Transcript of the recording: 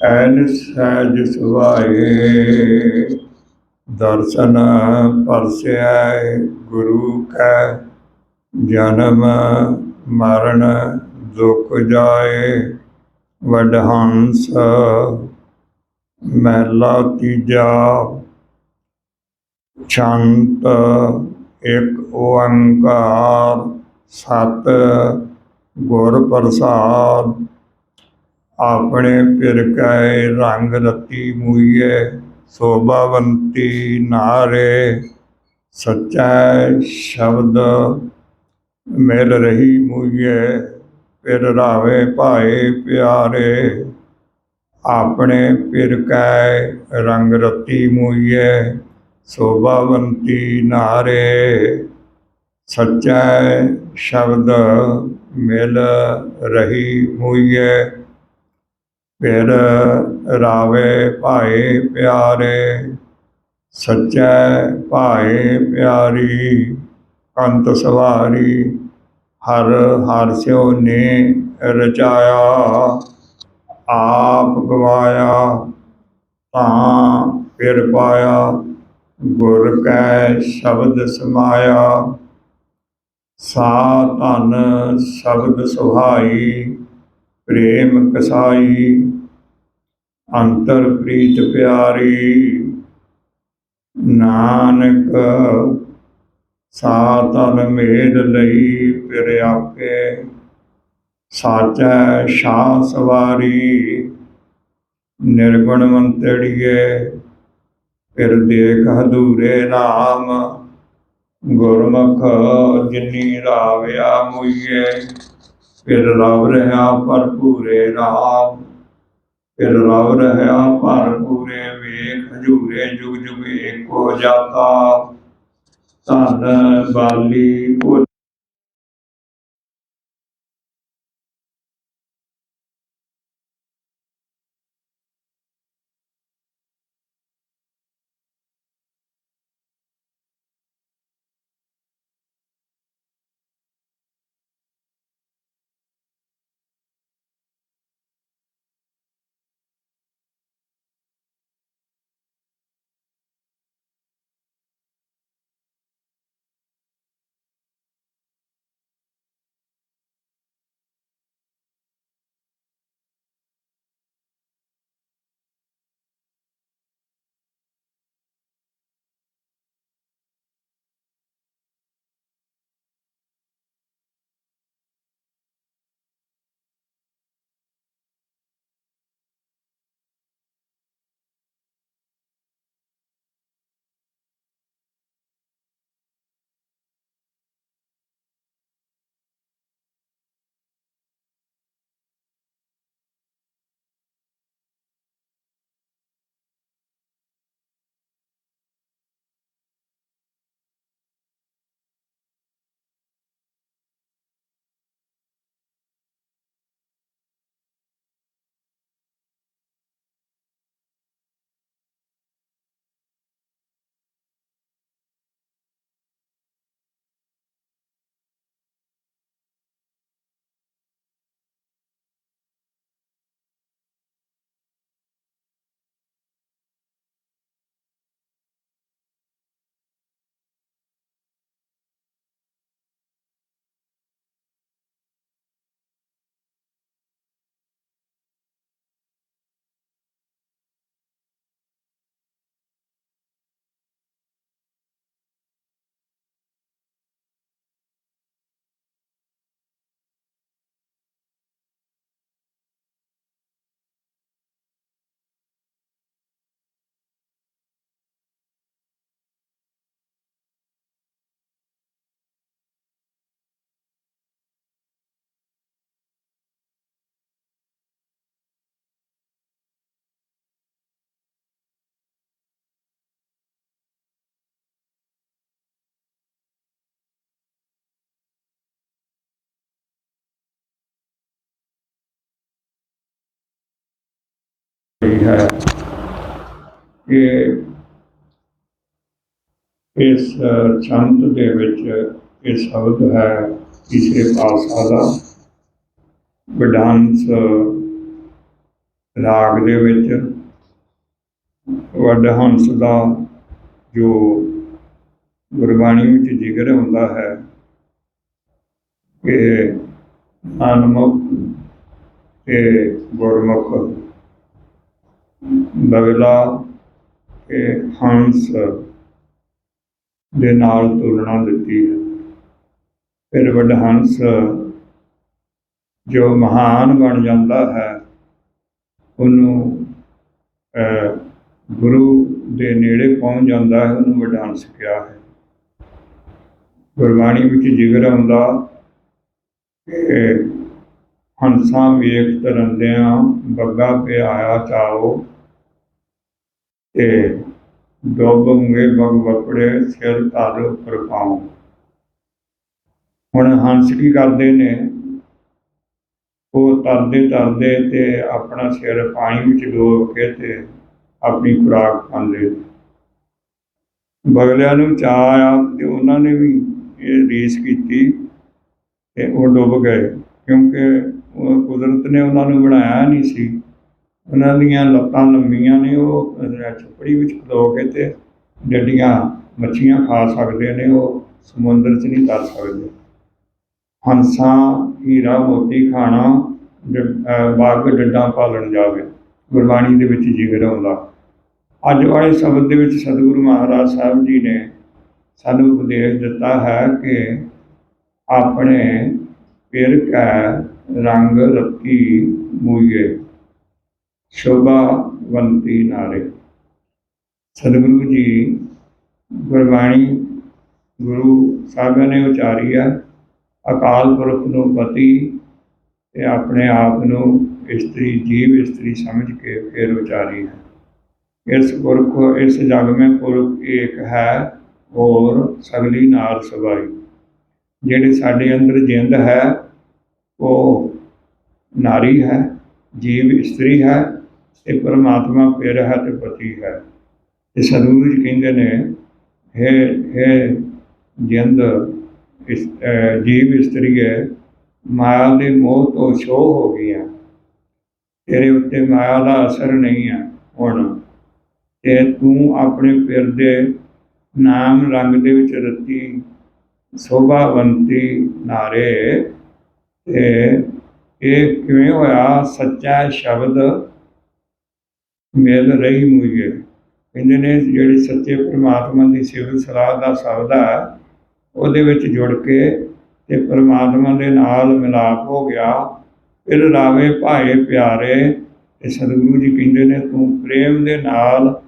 ਐਨ ਸਹਿਜ ਸੁਭਾਏ, ਦਰਸ਼ਨ ਪਰਸੈ ਗੁਰੂ ਕੈ ਜਨਮ, ਮਰਨ ਦੁਖ ਜਾਏ, ਵਡਹੰਸ ਮਹਿਲਾ ਤੀਜਾ, ਛੰਤ ਇੱਕ ਓੰਕਾਰ, ਸਤ ਗੁਰ ਪ੍ਰਸਾਦ। ਆਪਣੇ ਪਿਰ ਕੈ ਰੰਗ ਰਤੀ ਮੂਈਏ, ਸੋਭਾਵੰਤੀ ਨਾਰੇ, ਸਚੈ ਸ਼ਬਦ ਮਿਲ ਰਹੀ ਮੂਈਏ ਪਿਰ ਰਾਵੇ ਭਾਏ ਪਿਆਰੇ। ਆਪਣੇ ਪਿਰ ਕੈ ਰੰਗ ਰਤੀ ਮੂਈਏ, ਸੋਭਾਵੰਤੀ ਨਾਰੇ, ਸਚੈ ਸ਼ਬਦ ਮਿਲ ਰਹੀ ਮੂਈਏ। ਫਿਰ ਰਾਵੇ ਭਾਏ ਪਿਆਰੇ, ਸਚੈ ਭਾਏ ਪਿਆਰੀ, ਕੰਤ ਸਵਾਰੀ, ਹਰ ਹਰ ਸਿਓ ਨੇ ਰਚਾਇਆ, ਆਪ ਗਵਾਇਆ, ਤਾਂ ਫਿਰ ਪਾਇਆ, ਗੁਰ ਕੈ ਸ਼ਬਦ ਸਮਾਇਆ। ਸਾ ਧਨ ਸ਼ਬਦ ਸੁਹਾਈ, ਪ੍ਰੇਮ ਕਸਾਈ ਅੰਤਰ ਪ੍ਰੀਤ ਪਿਆਰੀ, ਨਾਨਕ ਸਾ ਤਨ ਲਈ ਫਿਰ ਆਪੇ ਸਾਚੈ ਸ਼ਾ ਸਵਾਰੀ ਨਿਰਗੁਣ ਮੰਤੜੀਏ, ਫਿਰ ਦੇਖ ਹਦੂਰੇ ਨਾਮ ਗੁਰਮੁਖ ਜਿਨੀ ਰਾਵਿਆ ਮੁਈਏ, ਫਿਰ ਰਵ ਰਹਾ ਭਰਪੂਰੇ ਰਾਮ। ਫਿਰ ਰਵ ਰਹਾ ਭਰਪੂਰੇ ਵੇਖ ਹਜੂਰੇ ਜੁਗ ਜੁਗ ਏਕੋ ਜਾਤਾ। ਧਨ ਬਾਲੀ ਭੁ- ਰਹੀ ਹੈ ਕਿ ਇਸ ਚੰਤ ਦੇ ਵਿੱਚ ਇਹ ਸ਼ਬਦ ਹੈ ਕਿਸੇ ਪਾਤਸ਼ਾਹ ਦਾ। ਵਿਡਾਂਸ ਰਾਗ ਦੇ ਵਿੱਚ ਵੱਡ ਹੰਸ ਦਾ ਜੋ ਗੁਰਬਾਣੀ ਵਿੱਚ ਜ਼ਿਕਰ ਹੁੰਦਾ ਹੈ ਕਿ ਅਨਮੁਖ ਤੇ ਗੁਰਮੁਖ ਬਗਲਾ ਤੇ ਹੰਸ ਦੇ ਨਾਲ ਤੁਲਨਾ ਦਿੱਤੀ ਹੈ। ਫਿਰ ਵਡਹੰਸ ਜੋ ਮਹਾਨ ਬਣ ਜਾਂਦਾ ਹੈ, ਉਹਨੂੰ ਗੁਰੂ ਦੇ ਨੇੜੇ ਪਹੁੰਚ ਜਾਂਦਾ ਹੈ, ਉਹਨੂੰ ਵਡਹੰਸ ਕਿਹਾ ਹੈ। ਗੁਰਬਾਣੀ ਵਿੱਚ ਜ਼ਿਕਰ ਆਉਂਦਾ ਕਿ ਹੰਸਾਂ ਵੇਖ ਤਰੰਦਿਆਂ ਬੱਗਾ ਪੇ ਚਾਓ। ਤੇ ਡੋਬੰਗੇ ਬਗ ਵਪੜੇ ਸਿਰ ਧਰ ਉੱਪਰ ਪਾਉ। ਹੁਣ ਹੰਸ ਕੀ ਕਰਦੇ ਨੇ? ਉਹ ਤਰਦੇ ਤਰਦੇ ਤੇ ਆਪਣਾ ਸਿਰ ਪਾਣੀ ਵਿੱਚ ਡੋਬ ਕੇ ਤੇ ਆਪਣੀ ਖੁਰਾਕ ਖਾਂਦੇ। ਬਗਲਿਆਂ ਨੂੰ ਚਾਅ ਆਇਆ ਤੇ ਉਹਨਾਂ ਨੇ ਵੀ ਇਹ ਰੀਸ ਕੀਤੀ ਤੇ ਉਹ ਡੁੱਬ ਗਏ ਕਿਉਂਕਿ ਉਹ ਕੁਦਰਤ ਨੇ ਉਹਨਾਂ ਨੂੰ ਬਣਾਇਆ ਨਹੀਂ ਸੀ। ਉਹਨਾਂ ਦੀਆਂ ਲੱਤਾਂ ਲੰਮੀਆਂ ਨੇ ਉਹ ਅਹ, ਵਿੱਚ ਖਲੋ ਕੇ ਤੇ ਡੱਡੀਆਂ ਮੱਛੀਆਂ ਖਾ ਸਕਦੇ ਨੇ ਉਹ ਸਮੁੰਦਰ 'ਚ ਨਹੀਂ ਤਰ ਸਕਦੇ। ਹੰਸਾਂ ਹੀਰਾ ਮੋਤੀ ਖਾਣਾ ਬਾਗ ਡੱਡਾਂ ਪਾਲਣ ਜਾਵੇ ਗੁਰਬਾਣੀ ਦੇ ਵਿੱਚ ਜ਼ਿਕਰ ਆਉਂਦਾ। ਅੱਜ ਵਾਲੇ ਸ਼ਬਦ ਦੇ ਵਿੱਚ ਸਤਿਗੁਰੂ ਮਹਾਰਾਜ ਸਾਹਿਬ ਜੀ ਨੇ ਸਾਨੂੰ ਉਪਦੇਸ਼ ਦਿੱਤਾ ਹੈ ਕਿ ਆਪਣੇ ਪਿਰ ਕੈ ਰੰਗ ਰੱਤੀ ਮੂਏ ਸ਼ੋਭਾਵੰਤੀ ਨਾਰੇ। ਸਤਿਗੁਰੂ ਜੀ, ਗੁਰਬਾਣੀ ਗੁਰੂ ਸਾਹਿਬ ਨੇ ਉਚਾਰੀ ਹੈ ਅਕਾਲ ਪੁਰਖ ਨੂੰ ਪਤੀ ਤੇ ਆਪਣੇ ਆਪ ਨੂੰ ਇਸਤਰੀ ਜੀਵ ਇਸਤਰੀ ਸਮਝ ਕੇ ਫਿਰ ਉਚਾਰੀ ਹੈ। ਇਸ ਪੁਰਖ, ਇਸ ਜਗ में ਪੁਰਖ ਇੱਕ ਹੈ ਔਰ ਸਗਲੀ ਨਾਲ ਸਬਾਈ ਜਿਹੜੀ ਸਾਡੇ ਅੰਦਰ ਜਿੰਦ ਹੈ ਉਹ ਨਾਰੀ ਹੈ, ਜੀਵ ਇਸਤਰੀ ਹੈ ਤੇ ਪਰਮਾਤਮਾ ਪਿਰ ਹੈ ਤੇ ਪਤੀ ਹੈ। ਤੇ ਸਤਿਗੁਰੂ ਜੀ ਕਹਿੰਦੇ ਨੇ, ਹੈ ਹੈ ਜਿੰਦ ਇਸ ਜੀਵ ਇਸਤਰੀ ਹੈ ਮਾਇਆ ਦੇ ਮੋਹ ਤੋਂ ਛੋਹ ਹੋ ਗਈਆਂ। ਤੇਰੇ ਉੱਤੇ ਮਾਇਆ ਦਾ ਅਸਰ ਨਹੀਂ ਹੈ ਹੁਣ। ਤੇ ਤੂੰ ਆਪਣੇ ਪਿਰ ਦੇ ਨਾਮ ਰੰਗ ਦੇ ਵਿੱਚ ਰਤੀ, ਸੋਭਾਵੰਤੀ ਨਾਰੇ ਤੇ ਇਹ ਕਿਵੇਂ ਹੋਇਆ? ਸੱਚਾ ਸ਼ਬਦ ਮਿਲ ਰਹੀ ਮੁਈਏ ਕਹਿੰਦੇ ਨੇ ਜਿਹੜੀ ਸੱਚੇ ਪ੍ਰਮਾਤਮਾ ਦੀ ਸਿਵਲ ਸਲਾਹ ਦਾ ਸ਼ਬਦ ਹੈ, ਉਹਦੇ ਵਿੱਚ ਜੁੜ ਕੇ ਤੇ ਪ੍ਰਮਾਤਮਾ ਦੇ ਨਾਲ ਮਿਲਾਪ ਹੋ ਗਿਆ। ਫਿਰ ਰਾਵੇ ਭਾਏ ਪਿਆਰੇ ਤੇ ਸਤਿਗੁਰੂ ਜੀ ਕਹਿੰਦੇ ਨੇ, ਤੂੰ ਪ੍ਰੇਮ ਦੇ ਨਾਲ